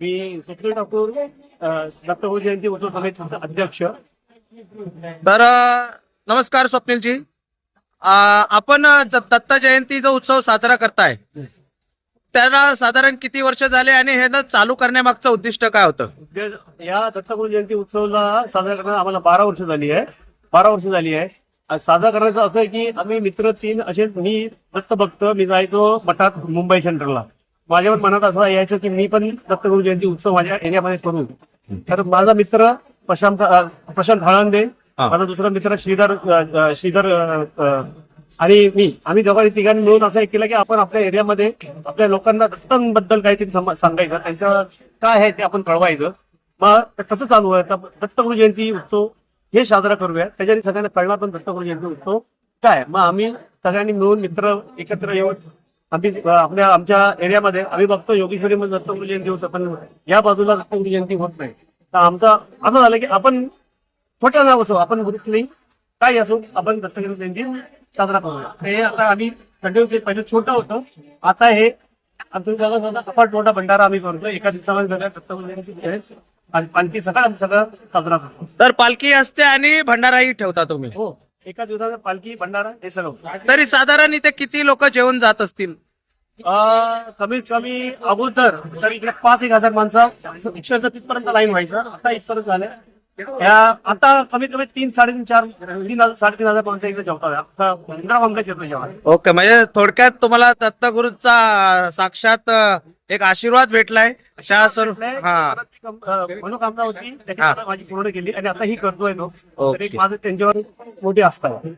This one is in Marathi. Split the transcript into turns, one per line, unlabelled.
मी स्वप्नील ठाकूर अं, दत्तगुरु जयंती उत्सव समितीचा अध्यक्ष.
तर नमस्कार स्वप्नीलजी. आपण दत्त जयंतीचा उत्सव साजरा करताय त्याला साधारण किती वर्ष झाले आणि हे ना चालू करण्यामागचं उद्दिष्ट काय होतं?
जे- या दत्तगुरु जयंती उत्सवला साजरा करण्याला आम्हाला बारा वर्ष झाली आहे. बारा वर्ष झाली आहे. साजरा करायचं असं आहे की आम्ही मित्र तीन असे मी दत्त भक्त मी जायचो मठात मुंबई सेंटरला. माझ्या पण मनात असं यायचं की मी पण दत्तगुरु जयंती उत्सव माझ्या एरियामध्ये करू. तर माझा मित्र प्रशांत प्रशांत हळंदे. माझा दुसरा मित्र श्रीधर श्रीधर आणि मी. आम्ही दोघांनी तिघांनी मिळून असं केलं की आपण आपल्या एरियामध्ये आपल्या लोकांना दत्तांबद्दल काहीतरी सांगायचं. त्यांचं काय आहे ते आपण कळवायचं. मग कसं चालू आहे? दत्तगुरु जयंती उत्सव हे साजरा करूया. त्याच्याने सगळ्यांना कळणार पण दत्तगुरु जयंती उत्सव काय. मग आम्ही सगळ्यांनी मिळून मित्र एकत्र येऊन आम्ही आपल्या आमच्या एरियामध्ये आम्ही बघतो योगेश्वरीमध्ये दत्तगुरु जयंती होतं पण या बाजूला दत्तगुरु जयंती होत नाही. तर आमचा असं झालं की आपण छोटं नाव असो आपण गुरुकुली काही असो आपण दत्तगिरी जयंती साजरा करूया. हे आता आम्ही कंटिन्यू पहिले छोटं होतं. आता हे सपाट मोठा भंडारा आम्ही करतो. एका दिवसामध्ये दत्तगिरी जयंती. आणि पालखी सकाळ आम्ही सगळं साजरा करतो.
तर पालखी असते आणि भंडाराही ठेवता तुम्ही.
हो. एका दिवसाचा पालखी भंडारा हे सगळं.
तरी साधारण इथे किती लोक जेवण जात असतील?
अं, कमीत कमी अगोदर तर इकडे पाच एक हजार माणसं. एकशे तीस पर्यंत लाईन व्हायचं. आता इथपर्यंत झालं या आता कमीत कमी तीन साडेतीन चार तीन हजार साडेतीन हजार माणसं इकडे जेवतात आमचा पंधरा कॉम्प्लेक्स येतो जेवण
ओके म्हणजे थोडक्यात तुम्हाला दत्तगुरूचा साक्षात अ, एक आशीर्वाद भेटलाय. त्या सर्व हा.
मनोकामना होती. त्याची. मला माझी पूर्ण केली आणि आता ही करतोय तो. तर
ओके.
एक माझं त्यांच्यावर मोठी आस्था आहे.